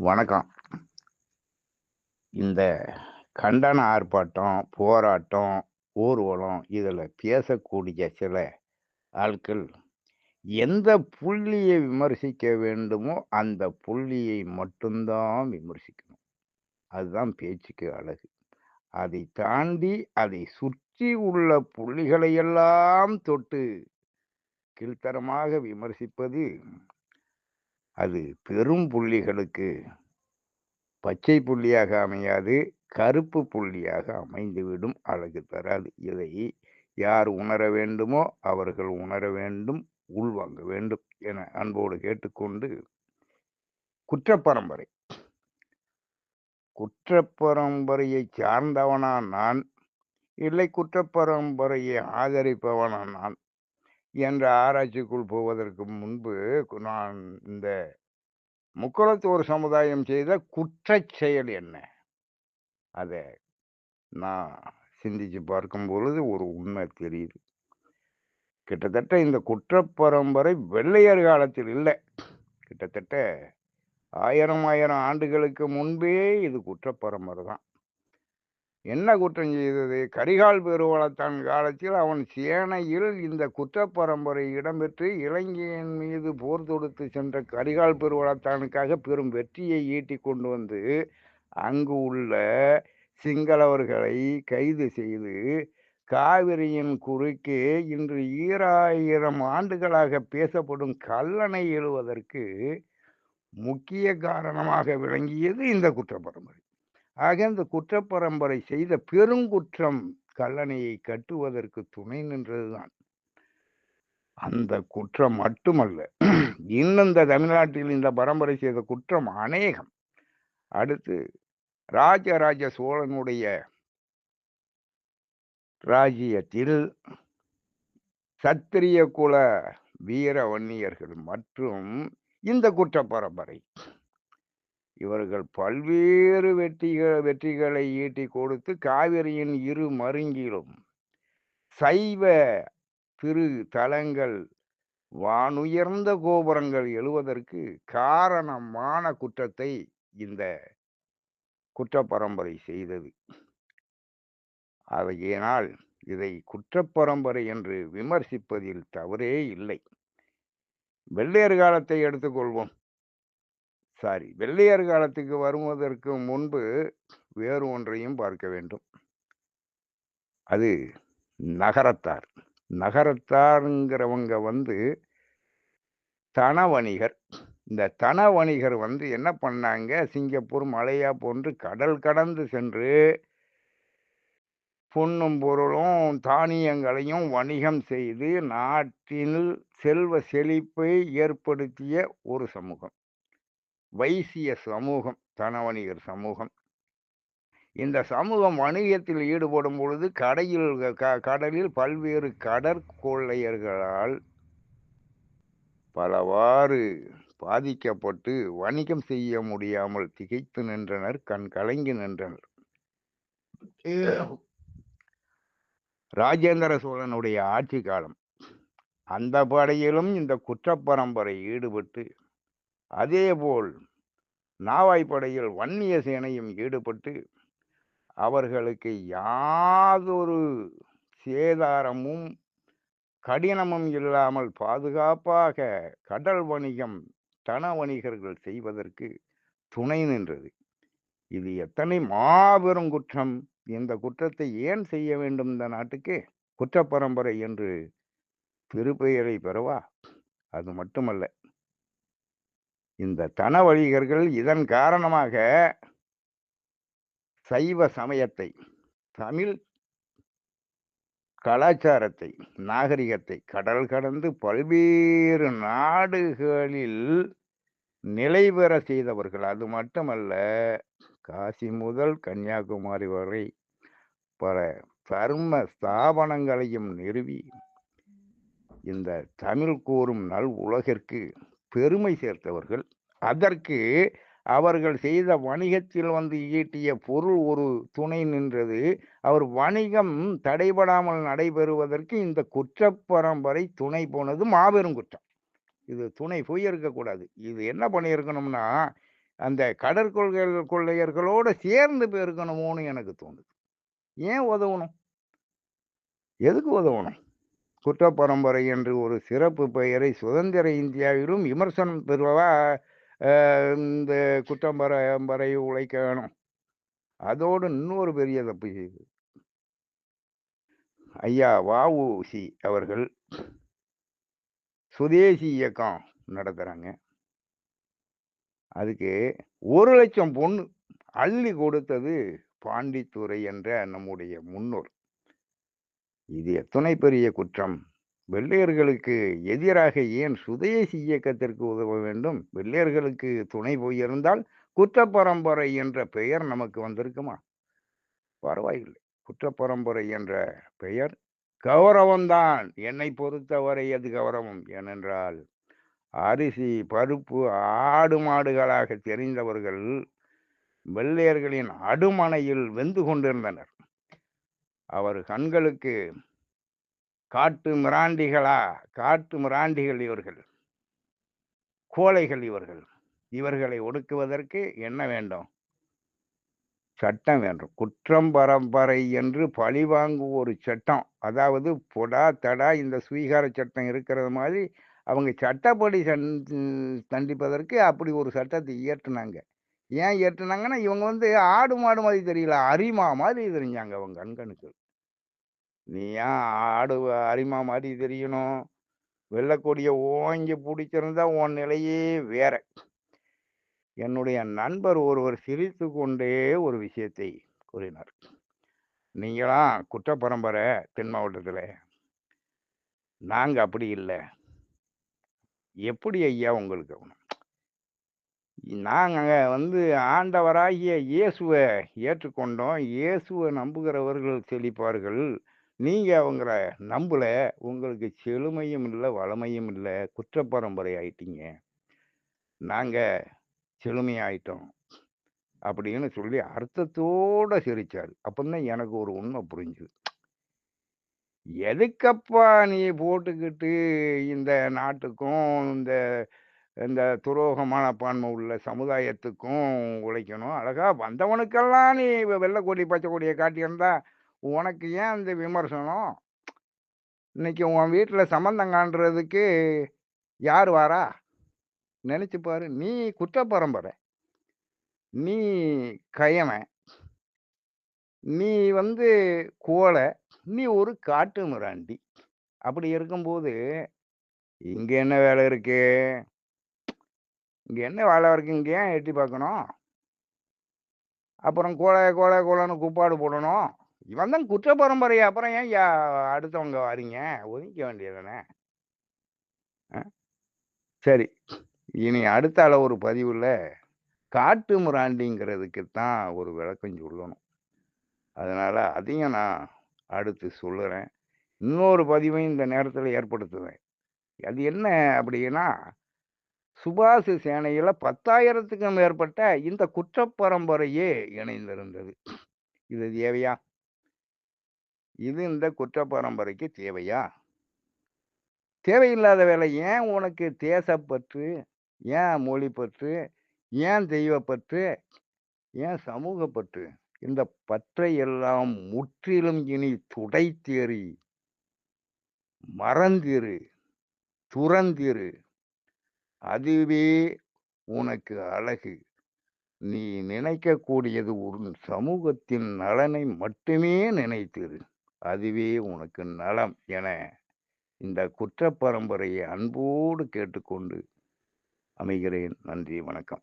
வணக்கம். இந்த கண்டன ஆர்ப்பாட்டம், போராட்டம், ஊர்வலம் இதில் பேசக்கூடிய சில ஆட்கள், எந்த புள்ளியை விமர்சிக்க வேண்டுமோ, அந்த புள்ளியை மட்டும்தான் விமர்சிக்கணும். அதுதான் பேச்சுக்கு அழகு. அதை தாண்டி, அதை சுற்றி உள்ள புள்ளிகளை எல்லாம் தொட்டு கீழ்த்தரமாக விமர்சிப்பது, அது பெரும் புள்ளிகளுக்கு பச்சை புள்ளியாக அமையாது, கருப்பு புள்ளியாக அமைந்துவிடும். அழகு தராது. இதை யார் உணர வேண்டுமோ, அவர்கள் உணர வேண்டும், உள்வாங்க வேண்டும் என அன்போடு கேட்டுக்கொண்டு, குற்றப்பரம்பரை. குற்றப்பரம்பரையை சார்ந்தவனா நான்? இல்லை குற்றப்பரம்பரையை ஆதரிப்பவனா நான்? என்ற ஆராய்ச்சிக்குள் போவதற்கு முன்பு, நான் இந்த முக்குலத்தோர் சமுதாயம் செய்த குற்றச் செயல் என்ன? அதை நான் சிந்திச்சு பார்க்கும் பொழுது ஒரு உண்மை தெரியுது. கிட்டத்தட்ட இந்த குற்ற பரம்பரை வெள்ளையர் காலத்தில் இல்லை கிட்டத்தட்ட ஆயிரம் ஆயிரம் ஆண்டுகளுக்கு முன்பே இது குற்ற பரம்பரை தான். என்ன குற்றம் செய்தது? கரிகால் பெருவளத்தான் காலத்தில் அவன் சேனையில் இந்த குற்றப்பரம்பரை இடம்பெற்று இலங்கையின் மீது போர் தொடுத்து சென்ற கரிகால் பெருவளத்தானுக்காக பெரும் வெற்றியை ஈட்டி கொண்டு வந்து, அங்கு உள்ள சிங்களவர்களை கைது செய்து, காவிரியின் குறுக்கே இன்று ஈராயிரம் ஆண்டுகளாக பேசப்படும் கல்லணை எழுவதற்கு முக்கிய காரணமாக விளங்கியது இந்த குற்றப்பரம்பரை. ஆக குற்ற குற்றப்பரம்பரை செய்த பெருங்குற்றம் கல்லணையை கட்டுவதற்கு துணை நின்றதுதான். அந்த குற்றம் மட்டுமல்ல. இன்னும் இந்த தமிழ்நாட்டில் இந்த பரம்பரை செய்த குற்றம் அநேகம். அடுத்து ராஜராஜ சோழனுடைய ராஜ்யத்தில் சத்திரிய குல வீர வன்னியர்கள் மற்றும் இந்த குற்ற பரம்பரை இவர்கள் பல்வேறு வெற்றிகள் வெற்றிகளை ஈட்டிக் கொடுத்து காவிரியின் இரு மருங்கிலும் சைவ திரு தலங்கள், வானுயர்ந்த கோபுரங்கள் எழுவதற்கு காரணமான குற்றத்தை இந்த குற்றப்பரம்பரை செய்தது. ஆகையினால் இதை குற்றப்பரம்பரை என்று விமர்சிப்பதில் தவறே இல்லை. வெள்ளையர் காலத்தை எடுத்துக்கொள்வோம். சாரி வெள்ளையர் காலத்துக்கு வருவதற்கு முன்பு வேறு ஒன்றையும் பார்க்க வேண்டும். அது நகரத்தார். நகரத்தாருங்கிறவங்க வந்து தன வணிகர். இந்த தன வணிகர் வந்து என்ன பண்ணாங்க, சிங்கப்பூர், மலையா போன்று கடல் கடந்து சென்று பொன்னும், பொருளும், தானியங்களையும் வணிகம் செய்து நாட்டில் செல்வ செழிப்பை ஏற்படுத்திய ஒரு சமூகம். வைசிய சமூகம். தன வணிகர் சமூகம். இந்த சமூகம் வணிகத்தில் ஈடுபடும் பொழுது கடையில் கடலில் பல்வேறு கடற்கொள்ளையர்களால் பலவாறு பாதிக்கப்பட்டு வணிகம் செய்ய முடியாமல் திகைத்து நின்றனர். கண் கலங்கி நின்றனர். ராஜேந்திர சோழனுடைய ஆட்சி காலம். அந்த படையிலும் இந்த குற்றப்பரம்பரை ஈடுபட்டு, அதேபோல் நாவாய் படையில் வன்னிய சேனையும் ஈடுபட்டு, அவர்களுக்கு யாதொரு சேதாரமும், கடினமும் இல்லாமல் பாதுகாப்பாக கடல் வணிகம் தன வணிகர்கள் செய்வதற்கு துணை நின்றது. இது எத்தனை மாபெரும் குற்றம்! இந்த குற்றத்தை ஏன் செய்ய வேண்டும் இந்த நாட்டுக்கு? குற்றப்பரம்பரை என்று திருப்பெயரை பெறவா? அது மட்டுமல்ல. இந்த தன வணிகர்கள் இதன் காரணமாக சைவ சமயத்தை, தமிழ் கலாச்சாரத்தை, நாகரிகத்தை கடல் கடந்து பல்வேறு நாடுகளில் நிலை பெற செய்தவர்கள். அது மட்டுமல்ல, காசி முதல் கன்னியாகுமரி வரை பல தர்ம ஸ்தாபனங்களையும் நிறுவி, இந்த தமிழ் கூறும் நல் உலகிற்கு பெருமை சேர்த்தவர்கள். அதற்கு அவர்கள் செய்த வணிகத்தில் வந்து ஈட்டிய பொருள் ஒரு துணை நின்றது. அவர் வணிகம் தடைபடாமல் நடைபெறுவதற்கு இந்த குற்றப்பரம்பரை துணை போனது மாபெரும் குற்றம். இது துணை போயிருக்கக்கூடாது. இது என்ன பண்ணியிருக்கணும்னா, அந்த கடற்கொள்கை கொள்ளையர்களோடு சேர்ந்து போயிருக்கணுமோன்னு எனக்கு தோணுது ஏன் உதவணும் எதுக்கு உதவணும் குற்ற பரம்பரை என்று ஒரு சிறப்பு பெயரை சுதந்திர இந்தியாவிலும் விமர்சனம் பெறுவா இந்த குற்றம் பரம்பரை உழைக்க வேணும். அதோடு இன்னொரு பெரிய தப்பு செய்து. ஐயா வஉசி அவர்கள் சுதேசி இயக்கம் நடத்துறாங்க. அதுக்கு ஒரு லட்சம் பொண்ணு அள்ளி கொடுத்தது பாண்டித்துரை என்ற நம்முடைய முன்னோர். இது எத்தனை பெரிய குற்றம்? வெள்ளையர்களுக்கு எதிராக ஏன் சுதேசி இயக்கத்திற்கு உதவ வேண்டும்? வெள்ளையர்களுக்கு துணை போயிருந்தால் குற்ற பரம்பரை என்ற பெயர் நமக்கு வந்திருக்குமா? பரவாயில்லை. குற்ற பரம்பரை என்ற பெயர் கௌரவம்தான். என்னை பொறுத்தவரை அது கௌரவம். ஏனென்றால் அரிசி பருப்பு ஆடு மாடுகளாக தெரிந்தவர்கள் வெள்ளையர்களின் அடுமனையில் வெந்து கொண்டிருந்தனர். அவர் கண்களுக்கு காட்டு மிராண்டிகளா? காட்டு மிராண்டிகள் இவர்கள். கோழைகள் இவர்கள். இவர்களை ஒடுக்குவதற்கு என்ன வேண்டும்? சட்டம் வேண்டும். குற்றம் பரம்பரை என்று பழிவாங்கு ஒரு சட்டம். அதாவது பொடா தடா இந்த சுவீகார சட்டம் இருக்கிறது மாதிரி அவங்க சட்டப்படி தண்டிப்பதற்கு அப்படி ஒரு சட்டத்தை இயற்றினாங்க. ஏன் எட்டுனாங்கன்னா இவங்க வந்து ஆடு மாடு மாதிரி தெரியல. அரிமா மாதிரி தெரிஞ்சாங்க அவங்க கண்கணுக்கு நீ ஏன் ஆடு அரிமா மாதிரி தெரியணும்? வெள்ளக்கொடியை ஓங்கி பிடிச்சிருந்தா உன் நிலையே வேற. என்னுடைய நண்பர் ஒருவர் சிரித்து கொண்டே ஒரு விஷயத்தை கூறினார். நீங்களாம் குற்ற பரம்பரை தென் மாவட்டத்தில்? நாங்கள் அப்படி இல்லை. எப்படி ஐயா உங்களுக்கு அவனும் நாங்கள் வந்து ஆண்டவராகிய இயேசுவை ஏற்றுக்கொண்டோம். இயேசுவை நம்புகிறவர்கள் செழிப்பார்கள் நீங்கள் அவங்கள நம்பலை உங்களுக்கு செழுமையும் இல்லை வளமையும் இல்லை குற்ற பரம்பரை ஆயிட்டீங்க. நாங்கள் செழுமையாயிட்டோம். அப்படின்னு சொல்லி அர்த்தத்தோடு சிரித்தார் அப்பதான் எனக்கு ஒரு உண்மை புரிஞ்சுது. எதுக்கப்பா நீ போட்டுக்கிட்டு இந்த நாட்டுக்கும் இந்த இந்த துரோகமான பான்மை உள்ள சமுதாயத்துக்கும் உழைக்கணும். அழகா வந்தவனுக்கெல்லாம் நீ வெ- வெள்ளை கொடி பச்சை கொடியை காட்டியிருந்தா உனக்கு ஏன் இந்த விமர்சனம்? இன்னைக்கு உன் வீட்டில் சம்மந்தம் காண்றதுக்கு யார் வாரா? நினச்சி பாரு. நீ குற்ற பரம்பரை. நீ கயமை நீ வந்து கோலை நீ ஒரு காட்டு மிராண்டி. அப்படி இருக்கும்போது இங்கே என்ன வேலை இருக்குது இங்கே என்ன வேலை வரைக்கும் இங்கே ஏன் எட்டி பார்க்கணும்? அப்புறம் கோலை கோலை கோலைன்னு குப்பாடு போடணும். இவன் தான் குற்ற பரம்பரை அப்புறம் ஏன் யா அடுத்தவங்க வரீங்க? ஒதுக்க வேண்டியதானே சரி. இனி அடுத்த அளவு ஒரு பதிவுல காட்டு முராண்டிங்கிறதுக்கு தான் ஒரு விளக்கம் சொல்லணும். அதனால் அதையும் நான் அடுத்து சொல்லுறேன். இன்னொரு பதிவையும் இந்த நேரத்தில் ஏற்படுத்துவேன். அது என்ன அப்படின்னா சுபாஷ் சேனையில் பத்தாயிரத்துக்கும் மேற்பட்ட இந்த குற்ற பரம்பரையே இணைந்திருந்தது. இது தேவையா? இது இந்த குற்ற பரம்பரைக்கு தேவையா? தேவையில்லாத வேலை ஏன் உனக்கு தேசப்பற்று ஏன் மொழிப்பற்று ஏன் தெய்வப்பற்று ஏன் சமூகப்பற்று? இந்த பற்றை எல்லாம் முற்றிலும் இனி துடைத்தேறி. மறந்திரு. துறந்திரு. அதுவே உனக்கு அழகு. நீ நினைக்கக்கூடியது ஒரு சமூகத்தின் நலனை மட்டுமே நினைத்திரு. அதுவே உனக்கு நலம் என இந்த குற்ற பரம்பரையை அன்போடு கேட்டுக்கொண்டு அமைகிறேன். நன்றி வணக்கம்.